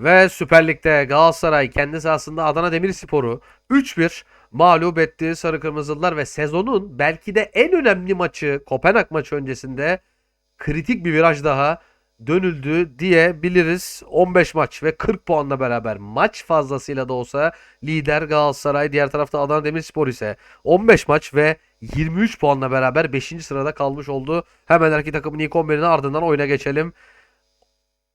Ve Süper Lig'de Galatasaray kendi sahasında Adana Demirspor'u 3-1 mağlup etti Sarı Kırmızılılar ve sezonun belki de en önemli maçı Kopenhag maçı öncesinde kritik bir viraj daha dönüldü diyebiliriz. 15 maç ve 40 puanla beraber maç fazlasıyla da olsa lider Galatasaray. Diğer tarafta Adana Demirspor ise 15 maç ve 23 puanla beraber 5. sırada kalmış oldu. Hemen iki takımın ilk 11'ine ardından oyuna geçelim.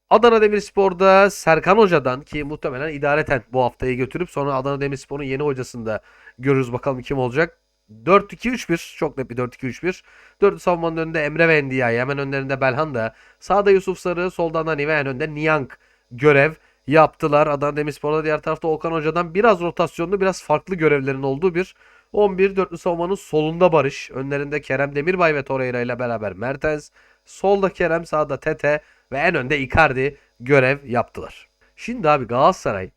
Adana Demirspor'da Serkan Hoca'dan ki muhtemelen idareten bu haftayı götürüp sonra Adana Demirspor'un yeni hocasını da görürüz bakalım kim olacak. 4-2-3-1 çok net bir 4-2-3-1. Dördü savunmanın önünde Emre ve Ndiaye hemen önlerinde Belhanda. Sağda Yusuf Sarı solda Nani ve en önde Niang görev yaptılar. Adana Demirspor'da diğer tarafta Okan Hoca'dan biraz rotasyonlu biraz farklı görevlerin olduğu bir 11 dörtlü savunmanın solunda Barış. Önlerinde Kerem Demirbay ve Torreira ile beraber Mertens. Solda Kerem sağda Tete ve en önde Icardi görev yaptılar. Şimdi abi Galatasaray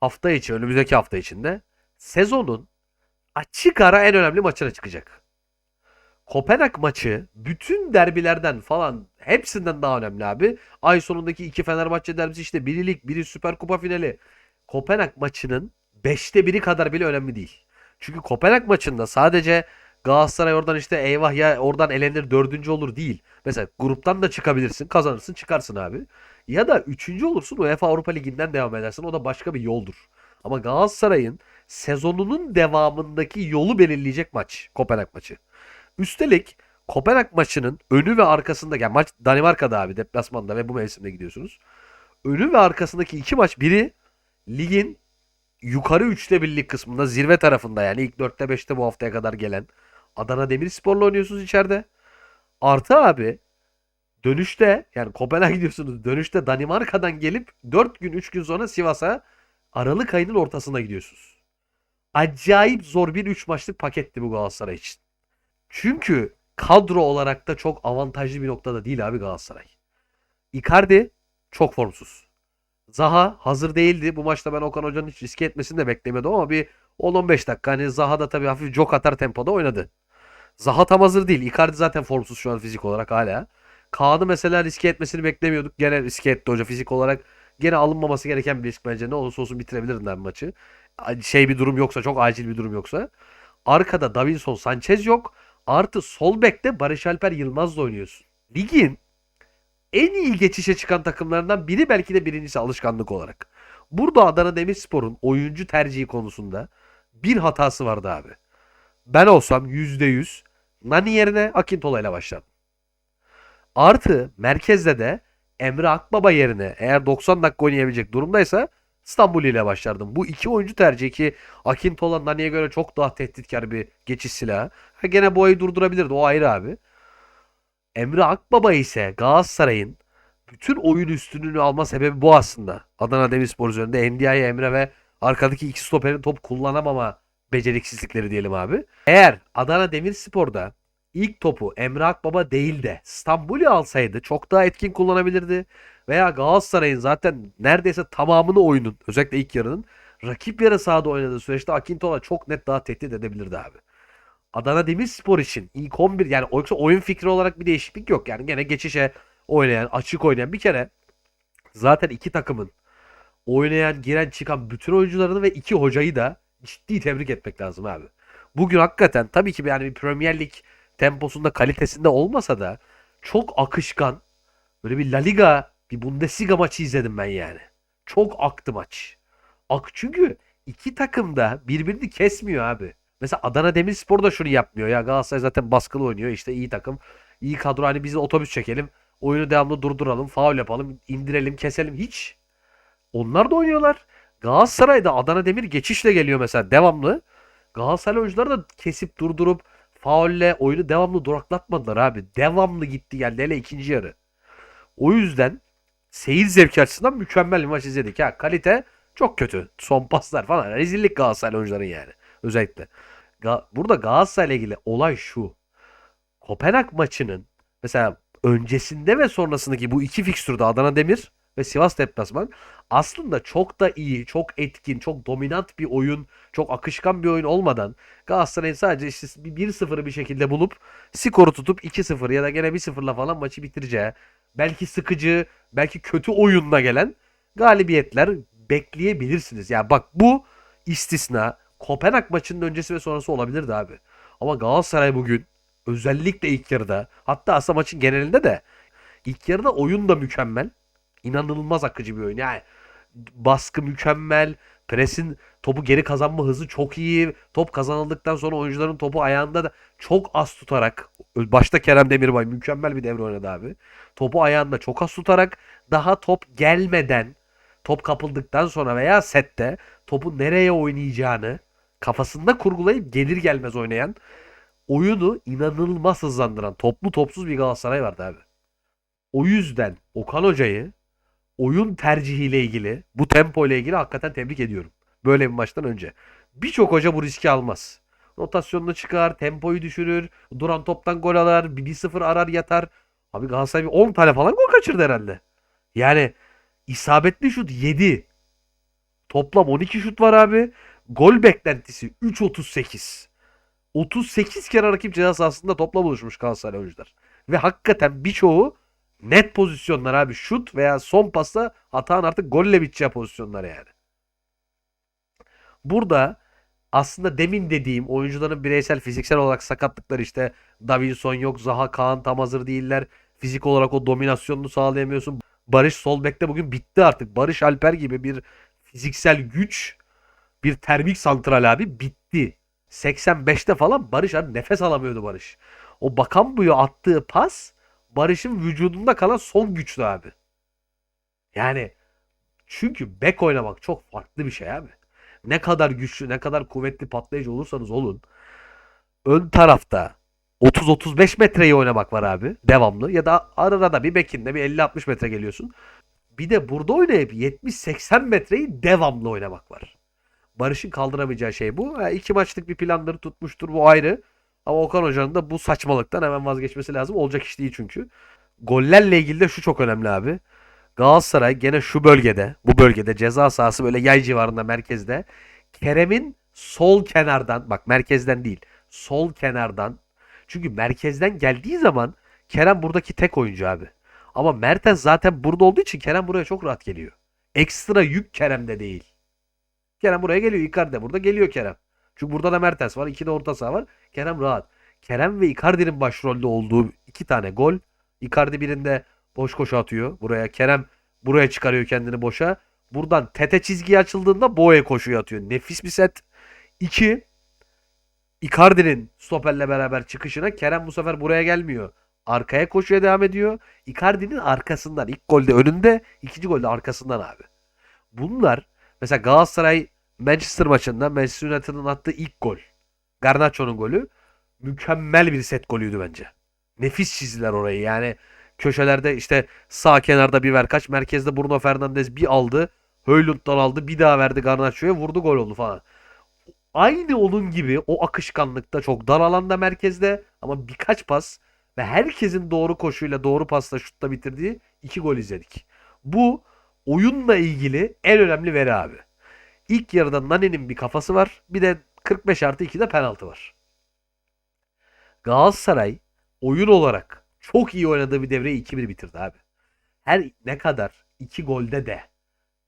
hafta içi önümüzdeki hafta içinde sezonun açık ara en önemli maçına çıkacak. Kopenhag maçı bütün derbilerden falan hepsinden daha önemli abi. Ay sonundaki iki Fenerbahçe derbisi işte biri lig, biri Süper Kupa finali. Kopenhag maçının 5'te biri kadar bile önemli değil. Çünkü Kopenhag maçında sadece Galatasaray oradan işte eyvah ya oradan elenir dördüncü olur değil. Mesela gruptan da çıkabilirsin kazanırsın çıkarsın abi. Ya da üçüncü olursun UEFA Avrupa Ligi'nden devam edersin o da başka bir yoldur. Ama Galatasaray'ın sezonunun devamındaki yolu belirleyecek maç Kopenhag maçı. Üstelik Kopenhag maçının önü ve arkasında yani maç Danimarka'da abi deplasmanda ve bu mevsimde gidiyorsunuz. Önü ve arkasındaki iki maç biri ligin yukarı üçte birlik kısmında zirve tarafında yani ilk dörtte beşte bu haftaya kadar gelen Adana Demirspor'la oynuyorsunuz içeride. Artı abi dönüşte yani Kopenhag'a gidiyorsunuz. Dönüşte Danimarka'dan gelip 4 gün 3 gün sonra Sivas'a Aralık ayının ortasına gidiyorsunuz. Acayip zor bir 3 maçlık paketti bu Galatasaray için. Çünkü kadro olarak da çok avantajlı bir noktada değil abi Galatasaray. Icardi çok formsuz. Zaha hazır değildi. Bu maçta ben Okan Hoca'nın hiç riske etmesini de beklemiyordum ama bir 10-15 dakika hani Zaha da tabii hafif jok atar tempoda oynadı. Zaha tam hazır değil. Icardi zaten formsuz şu an fizik olarak hala. Kaan'ı mesela riske etmesini beklemiyorduk. Gene riske etti hoca fizik olarak. Gene alınmaması gereken bir risk bence. Ne olursa olsun bitirebilirler maçı. Şey bir durum yoksa çok acil bir durum yoksa. Arkada Davinson Sanchez yok. Artı sol bekte Barış Alper Yılmaz'la oynuyorsun. Ligin en iyi geçişe çıkan takımlarından biri belki de birincisi alışkanlık olarak. Burada Adana Demirspor'un oyuncu tercihi konusunda bir hatası vardı abi. Ben olsam %100 Nani yerine Akintola ile başlardım. Artı merkezde de Emre Akbaba yerine eğer 90 dakika oynayabilecek durumdaysa İstanbul ile başlardım. Bu iki oyuncu tercihi ki Akintola Nani'ye göre çok daha tehditkar bir geçiş silahı. Ha, gene boyayı durdurabilirdi o ayrı abi. Emre Akbaba ise Galatasaray'ın bütün oyun üstünlüğünü alma sebebi bu aslında. Adana Demirspor üzerinde Ndiaye Emre ve arkadaki iki stoperin top kullanamama beceriksizlikleri diyelim abi. Eğer Adana Demirspor'da ilk topu Emre Akbaba değil de Stambuli alsaydı çok daha etkin kullanabilirdi. Veya Galatasaray'ın zaten neredeyse tamamını oyunun özellikle ilk yarının rakip yarı sahada oynadığı süreçte Akintola çok net daha tehdit edebilirdi abi. Adana Demirspor için ilk 11 yani yoksa oyun fikri olarak bir değişiklik yok. Yani gene geçişe oynayan, açık oynayan bir kere zaten iki takımın oynayan, giren, çıkan bütün oyuncularını ve iki hocayı da ciddi tebrik etmek lazım abi. Bugün hakikaten tabii ki yani bir Premier Lig temposunda, kalitesinde olmasa da çok akışkan böyle bir La Liga, bir Bundesliga maçı izledim ben yani. Çok aktı maç. Ak çünkü iki takım da birbirini kesmiyor abi. Mesela Adana Demirspor da şunu yapmıyor ya. Galatasaray zaten baskılı oynuyor. İşte iyi takım. iyi kadro. Hani biz otobüs çekelim. Oyunu devamlı durduralım. Faul yapalım. indirelim, keselim. Hiç. Onlar da oynuyorlar. Galatasaray'da Adana Demir geçişle geliyor mesela devamlı. Galatasaray oyuncuları da kesip durdurup faulle oyunu devamlı duraklatmadılar abi. Devamlı gitti geldi hele ikinci yarı. O yüzden seyir zevki açısından mükemmel bir maç izledik. Ha, kalite çok kötü. Son paslar falan. Rezillik Galatasaray oyuncuların yani. Özellikle. Ga- Burada Galatasaray'la ilgili olay şu. Kopenhag maçının mesela öncesinde ve sonrasındaki bu iki fikstürde Adana Demir ve Sivas deplasman aslında çok da iyi, çok etkin, çok dominant bir oyun, çok akışkan bir oyun olmadan Galatasaray'ın sadece işte bir 1-0'ı bir şekilde bulup skoru tutup 2-0 ya da gene 1-0'la falan maçı bitireceği, belki sıkıcı, belki kötü oyunla gelen galibiyetler bekleyebilirsiniz. Yani bak bu istisna Kopenhag maçının öncesi ve sonrası olabilirdi abi. Ama Galatasaray bugün özellikle ilk yarıda hatta aslında maçın genelinde de ilk yarıda oyun da mükemmel. İnanılmaz akıcı bir oyun. Yani baskı mükemmel. Presin topu geri kazanma hızı çok iyi. Top kazanıldıktan sonra oyuncuların topu ayağında da çok az tutarak başta Kerem Demirbay mükemmel bir devre oynadı abi. Topu ayağında çok az tutarak daha top gelmeden top kapıldıktan sonra veya sette topu nereye oynayacağını kafasında kurgulayıp gelir gelmez oynayan oyunu inanılmaz hızlandıran toplu topsuz bir Galatasaray vardı abi. O yüzden Okan Hoca'yı oyun tercihiyle ilgili, bu tempo ile ilgili hakikaten tebrik ediyorum. Böyle bir maçtan önce. Birçok hoca bu riski almaz. Rotasyonunu çıkar, tempoyu düşürür, duran toptan gol alar, bir 1-0 arar yatar. Abi Galatasaray bir 10 tane falan gol kaçırdı herhalde. Yani isabetli şut 7. Toplam 12 şut var abi. Gol beklentisi 3.38. 38 kere rakip ceza sahasında topla buluşmuş Galatasaray oyuncular. Ve hakikaten birçoğu net pozisyonlar abi. Şut veya son pasta atan artık golle biteceği pozisyonlar yani. Burada aslında demin dediğim oyuncuların bireysel fiziksel olarak sakatlıkları işte Davinson yok, Zaha Kaan tam hazır değiller. Fizik olarak o dominasyonunu sağlayamıyorsun. Barış sol bekte bugün bitti artık. Barış Alper gibi bir fiziksel güç, bir termik santral abi bitti. 85'te falan Barış abi nefes alamıyordu Barış. O bakan buyu attığı pas Barış'ın vücudunda kalan son güçlü abi. Yani çünkü bek oynamak çok farklı bir şey abi. Ne kadar güçlü, ne kadar kuvvetli patlayıcı olursanız olun. Ön tarafta 30-35 metreyi oynamak var abi. Devamlı. Ya da arada bir bekinde bir 50-60 metre geliyorsun. Bir de burada oynayıp 70-80 metreyi devamlı oynamak var. Barış'ın kaldıramayacağı şey bu. Ha, iki maçlık bir planları tutmuştur bu ayrı. Ama Okan Hoca'nın da bu saçmalıktan hemen vazgeçmesi lazım. Olacak iş değil çünkü. Gollerle ilgili de şu çok önemli abi. Galatasaray gene şu bölgede, bu bölgede ceza sahası böyle yay civarında merkezde. Kerem'in sol kenardan, bak merkezden değil, sol kenardan. Çünkü merkezden geldiği zaman Kerem buradaki tek oyuncu abi. Ama Mertens zaten burada olduğu için Kerem buraya çok rahat geliyor. Ekstra yük Kerem'de değil. Kerem buraya geliyor. Icardi burada geliyor Kerem. Çünkü burada da Mertens var. iki de orta saha var. Kerem rahat. Kerem ve Icardi'nin başrolde olduğu iki tane gol. Icardi birinde boş koşu atıyor buraya. Kerem buraya çıkarıyor kendini boşa. Buradan tete çizgiye açıldığında boya koşuyu atıyor. Nefis bir set. İki, Icardi'nin stoperle beraber çıkışına Kerem bu sefer buraya gelmiyor. Arkaya koşuya devam ediyor. Icardi'nin arkasından. ilk golde önünde, ikinci golde arkasından abi. Bunlar mesela Galatasaray Manchester maçında Manchester United'ın attığı ilk gol. Garnacho'nun golü. Mükemmel bir set golüydü bence. Nefis çizdiler orayı. Yani köşelerde işte sağ kenarda bir ver kaç. Merkezde Bruno Fernandes bir aldı. Höylund'dan aldı. Bir daha verdi Garnacho'ya. Vurdu gol oldu falan. Aynı onun gibi o akışkanlıkta çok dar alanda merkezde ama birkaç pas ve herkesin doğru koşuyla doğru pasla şutla bitirdiği iki gol izledik. Bu oyunla ilgili en önemli veri abi. İlk yarıda Nani'nin bir kafası var. Bir de 45 artı 2'de penaltı var. Galatasaray oyun olarak çok iyi oynadığı bir devreyi 2-1 bitirdi abi. Her ne kadar 2 golde de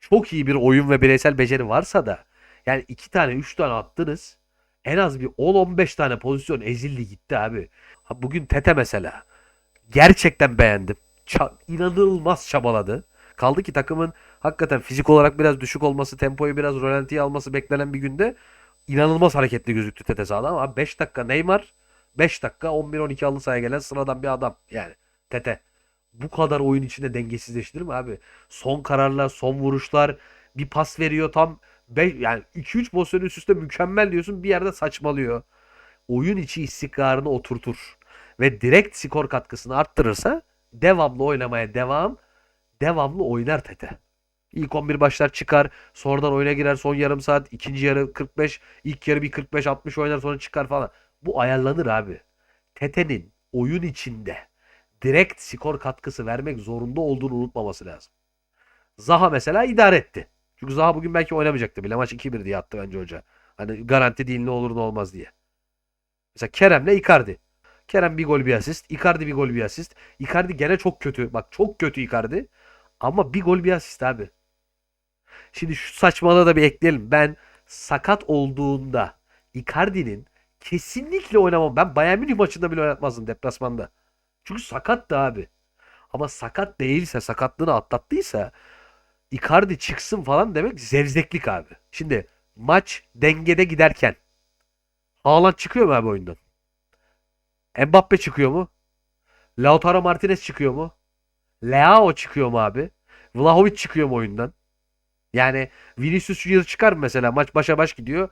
çok iyi bir oyun ve bireysel beceri varsa da yani 2 tane 3 tane attınız. En az bir 10-15 tane pozisyon ezildi gitti abi. Bugün Tete mesela. Gerçekten beğendim. Ça- inanılmaz çabaladı. Kaldı ki takımın hakikaten fizik olarak biraz düşük olması, tempoyu biraz rölantiye alması beklenen bir günde inanılmaz hareketli gözüktü Tete sahada ama 5 dakika Neymar, 5 dakika 11-12 halı sahaya gelen sıradan bir adam yani Tete. Bu kadar oyun içinde dengesizleştirir mi abi? Son kararlar, son vuruşlar, bir pas veriyor tam beş, yani 2-3 pozisyon üst üste mükemmel diyorsun bir yerde saçmalıyor. Oyun içi istikrarını oturtur ve direkt skor katkısını arttırırsa devamlı oynamaya devam devamlı oynar Tete. İlk 11 başlar çıkar. Sonradan oyuna girer son yarım saat. ikinci yarı 45. ilk yarı bir 45-60 oynar sonra çıkar falan. Bu ayarlanır abi. Tete'nin oyun içinde direkt skor katkısı vermek zorunda olduğunu unutmaması lazım. Zaha mesela idare etti. Çünkü Zaha bugün belki oynamayacaktı bile. Maç 2-1 diye attı bence hoca. Hani garanti değil ne olur ne olmaz diye. Mesela Kerem'le Icardi. Kerem bir gol bir asist. Icardi bir gol bir asist. Icardi gene çok kötü. Bak çok kötü Icardi. Ama bir gol bir asist abi. Şimdi şu saçmalığı da bir ekleyelim. Ben sakat olduğunda Icardi'nin kesinlikle oynamam. Ben Bayern Münih maçında bile oynatmazdım deplasmanda. Çünkü sakattı abi. Ama sakat değilse, sakatlığını atlattıysa Icardi çıksın falan demek zevzeklik abi. Şimdi maç dengede giderken Haaland çıkıyor mu abi oyundan? Mbappe çıkıyor mu? Lautaro Martinez çıkıyor mu? Leao çıkıyor mu abi? Vlahovic çıkıyor mu oyundan? Yani Vinicius Junior çıkar mesela? Maç başa baş gidiyor.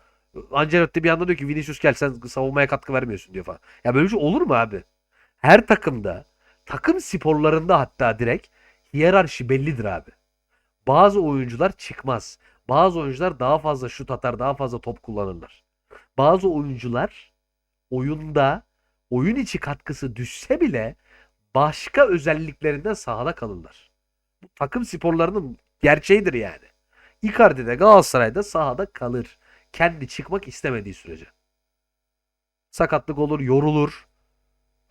Ancelotti bir anda diyor ki Vinicius gel sen savunmaya katkı vermiyorsun diyor falan. Ya böyle bir şey olur mu abi? Her takımda takım sporlarında hatta direkt hiyerarşi bellidir abi. Bazı oyuncular çıkmaz. Bazı oyuncular daha fazla şut atar, daha fazla top kullanırlar. Bazı oyuncular oyunda oyun içi katkısı düşse bile başka özelliklerinden sahada kalırlar. Bu takım sporlarının gerçeğidir yani. Icardi de Galatasaray'da sahada kalır. Kendi çıkmak istemediği sürece. Sakatlık olur, yorulur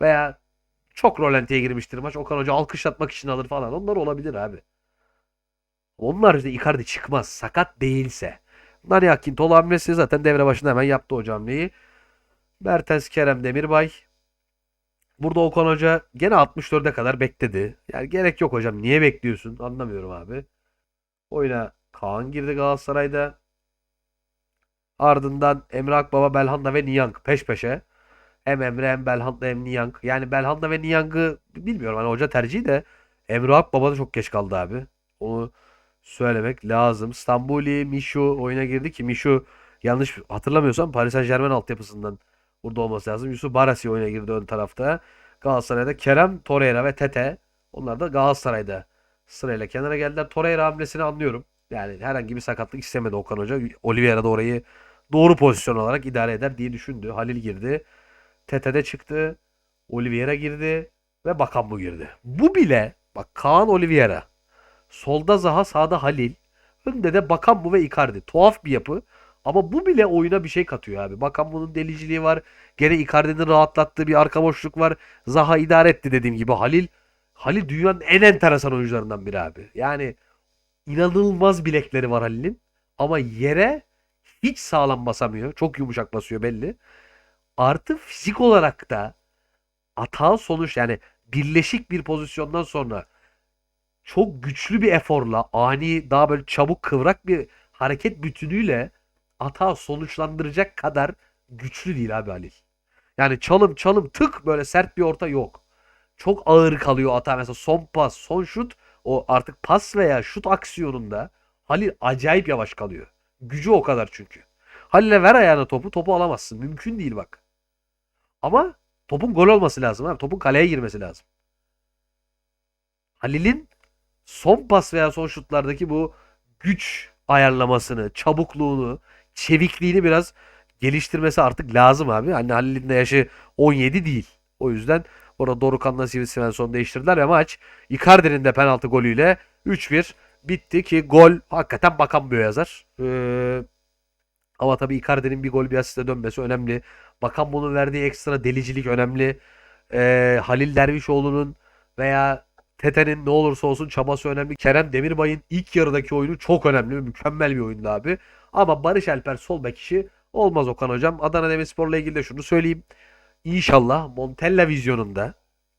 veya çok rolantiye girmiştir maç. Okan Hoca alkışlatmak için alır falan. Onlar olabilir abi. Onlar işte Icardi çıkmaz. Sakat değilse. Nani Akintol hamlesi zaten devre başında hemen yaptı o hamleyi. Mertens, Kerem Demirbay. Burada Okan Hoca gene 64'e kadar bekledi. Yani gerek yok hocam. Niye bekliyorsun? Anlamıyorum abi. Oyuna Kaan girdi Galatasaray'da. Ardından Emre Akbaba, Belhanda ve Niyank peş peşe. Hem Emre hem Belhanda hem Niyank. Yani Belhanda ve Niyank'ı bilmiyorum hani hoca tercihi de Emre Akbaba da çok geç kaldı abi. Onu söylemek lazım. Stambuli, Mişu oyuna girdi ki Mişu yanlış hatırlamıyorsam Paris Saint-Germain altyapısından burada olması lazım. Yusuf Barasi oyuna girdi ön tarafta. Galatasaray'da Kerem, Torreira ve Tete. Onlar da Galatasaray'da sırayla kenara geldiler. Torreira hamlesini anlıyorum. Yani herhangi bir sakatlık istemedi Okan Hoca. Oliveira da orayı doğru pozisyon olarak idare eder diye düşündü. Halil girdi. Tete'de çıktı. Oliveira girdi. Ve Bakan bu girdi. Bu bile bak Kaan Oliveira. Solda Zaha sağda Halil. Önde de Bakan bu ve Icardi. Tuhaf bir yapı. Ama bu bile oyuna bir şey katıyor abi. Bakan bunun deliciliği var. Gene Icardi'nin rahatlattığı bir arka boşluk var. Zaha idare etti dediğim gibi. Halil Halil dünyanın en enteresan oyuncularından biri abi. Yani inanılmaz bilekleri var Halil'in. Ama yere hiç sağlam basamıyor. Çok yumuşak basıyor belli. Artı fizik olarak da hata sonuç yani birleşik bir pozisyondan sonra çok güçlü bir eforla ani daha böyle çabuk kıvrak bir hareket bütünüyle hata sonuçlandıracak kadar güçlü değil abi Halil. Yani çalım çalım tık böyle sert bir orta yok. Çok ağır kalıyor hata mesela son pas son şut o artık pas veya şut aksiyonunda Halil acayip yavaş kalıyor. Gücü o kadar çünkü. Halil'e ver ayağına topu topu alamazsın. Mümkün değil bak. Ama topun gol olması lazım abi. Topun kaleye girmesi lazım. Halil'in son pas veya son şutlardaki bu güç ayarlamasını, çabukluğunu, çevikliğini biraz geliştirmesi artık lazım abi. Hani Halil'in de yaşı 17 değil. O yüzden orada Dorukan'la Svensson değiştirdiler ve maç Icardi'nin de penaltı golüyle 3-1 bitti ki gol hakikaten bakan bir yazar. Ee, ama tabii Icardi'nin bir gol bir asiste dönmesi önemli. Bakan bunun verdiği ekstra delicilik önemli. Ee, Halil Dervişoğlu'nun veya Tete'nin ne olursa olsun çabası önemli. Kerem Demirbay'ın ilk yarıdaki oyunu çok önemli. Mükemmel bir oyundu abi. Ama Barış Alper sol bek işi olmaz Okan hocam. Adana Demirspor'la ilgili de şunu söyleyeyim. İnşallah Montella vizyonunda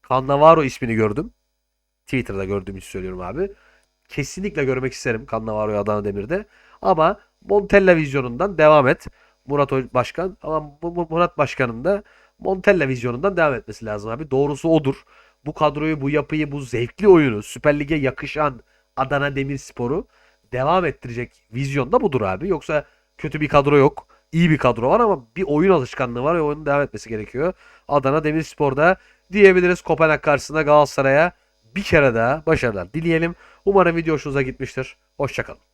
Cannavaro ismini gördüm. Twitter'da gördüğüm için söylüyorum abi. Kesinlikle görmek isterim Cannavaro'yu Adana Demir'de. Ama Montella vizyonundan devam et. Murat Başkan ama Murat Başkan'ın da Montella vizyonundan devam etmesi lazım abi. Doğrusu odur. Bu kadroyu, bu yapıyı, bu zevkli oyunu, Süper Lig'e yakışan Adana Demirspor'u devam ettirecek vizyon da budur abi. Yoksa kötü bir kadro yok. İyi bir kadro var ama bir oyun alışkanlığı var ve oyunun devam etmesi gerekiyor. Adana Demirspor'da diyebiliriz Kopenhag karşısında Galatasaray'a bir kere daha başarılar dileyelim. Umarım video hoşunuza gitmiştir. Hoşçakalın.